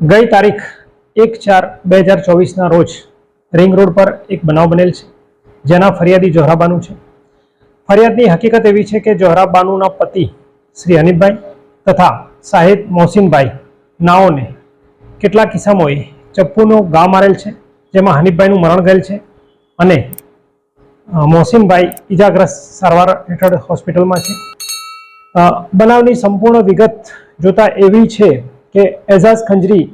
ગઈ તારીખ એક ચાર બે હજાર ચોવીસના રોજ રિંગ રોડ પર એક બનાવ બનેલ છે, જેના ફરિયાદી જોહરાબાનુ છે. ફરિયાદની હકીકત એવી છે કે જોહરાબાનુના પતિ શ્રી હનીફભાઈ તથા સાહેબ મોહસિનભાઈ નાઓને કેટલાક કિસ્સામાં ચપ્પુનો ગા મારેલ છે, જેમાં હનીફભાઈનું મરણ ગયેલ છે અને મોહસિનભાઈ ઈજાગ્રસ્ત સારવાર હેઠળ હોસ્પિટલમાં છે. બનાવની સંપૂર્ણ વિગત જોતા એવી છે કે એઝાઝ ખંજરી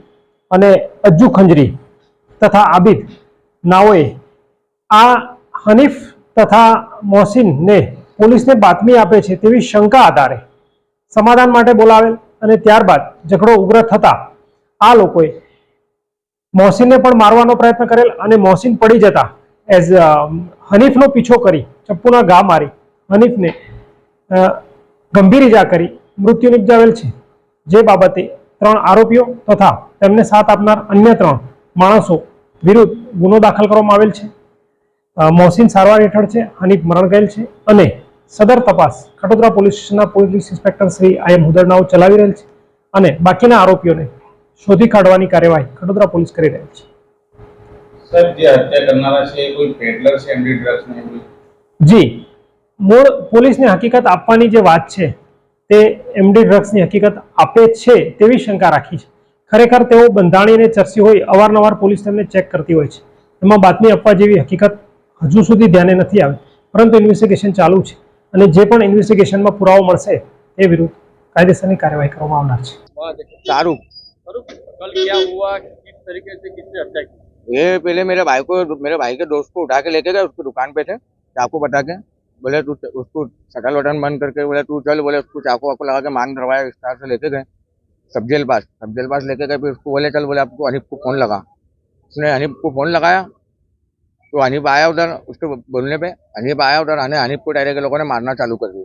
અને અજ્જુ ખંજરી તથા આબિદ નાઓએ આ હનીફ તથા મોહસિનને પોલીસને બાતમી આપે છે તેવી શંકા આધારે સમાધાન માટે બોલાવેલ અને ત્યારબાદ ઝઘડો ઉગ્ર થતા આ લોકોએ મોહસિનને પણ મારવાનો પ્રયત્ન કરેલ અને મોહસિન પડી જતા એઝ હનીફનો પીછો કરી ચપ્પુના ઘા મારી હનીફને ગંભીર ઈજા કરી મૃત્યુ નિપજાવેલ છે. જે બાબતે ત્રણ આરોપીઓ તથા તેમને સાથ આપનાર અન્ય ત્રણ માણસો વિરુદ્ધ ગુનો દાખલ કરવામાં આવેલ છે. મોહસિન સારવાર હેઠળ છે હનીફ મરણ ગયેલ છે અને સદર તપાસ ખટોદરા પોલીસ સ્ટેશનના police inspector Shri I M હુદરનાઓ ચલાવી રહેલ છે અને બાકીના આરોપીઓને શોધી કાઢવાની કાર્યવાહી ખટોદરા પોલીસ કરી રહેલ છે. સાહેબ જે હત્યા કરનારા છે એ કોઈ પેડલર છે એમડી ડ્રગ્સ ને જી મૂળ પોલીસને હકીકત આપવાની જે વાત છે તે એમડી ડ્રગ્સની હકીકત આપે છે તેવી શંકા રાખી છે ખરેખર તેઓ બંધાણીને ચર્ચી હોય અવારનવાર પોલીસ તેમને ચેક કરતી હોય છે એમાં બાતમી આપવા જેવી હકીકત હજુ સુધી ધ્યાને નથી આવી પરંતુ ઇન્વેસ્ટિગેશન ચાલુ છે અને જે પણ ઇન્વેસ્ટિગેશનમાં પુરાવો મળશે તે વિરુદ્ધ કાયદેસરની કાર્યવાહી કરવામાં આવનાર છે शाहरुख कल क्या हुआ किस तरीके से किसने हत्या की ये पहले मेरे भाई को मेरे भाई के दोस्त को उठा के लेके गए उसकी दुकान पे थे चाकू बता के बोले तू उसको शटल वटन बंद करके बोले तू चल बोले उसको चाकू वाकू लगा के मांग मान दरवाया विस्तार से लेके गए। सब जेल पास सब जेल पास लेके गए फिर उसको बोले चल बोले आपको हनीफ को फ़ोन लगा। उसने हनीफ को फ़ोन लगाया तो अनिप आया उधर उसके बोलने पे हनीफ आया उधर हने हनीफ को डायरेक्ट लोगों ने मारना चालू कर दिया।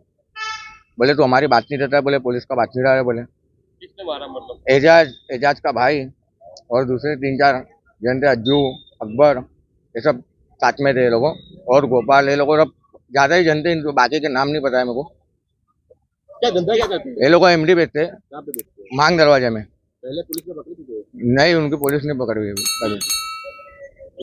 बोले तो हमारी बात नहीं रहता। बोले पुलिस का बात नहीं रहा है। बोले मतलब? एजाज एजाज का भाई और दूसरे तीन चार जन थे अज्जू अकबर ये सब साथ में थे लोगों और गोपाल ये लोगों सब ज्यादा ही जन थे इनको बाकी के नाम नहीं पता है मेरे को क्या धंधा क्या करते हैं ये लोग एमडी बेचते कहाँ पे बेचते हैं मांग दरवाजे में पहले पुलिस ने पकड़ी थी नहीं उनकी पुलिस ने पकड़ी हुई है अभी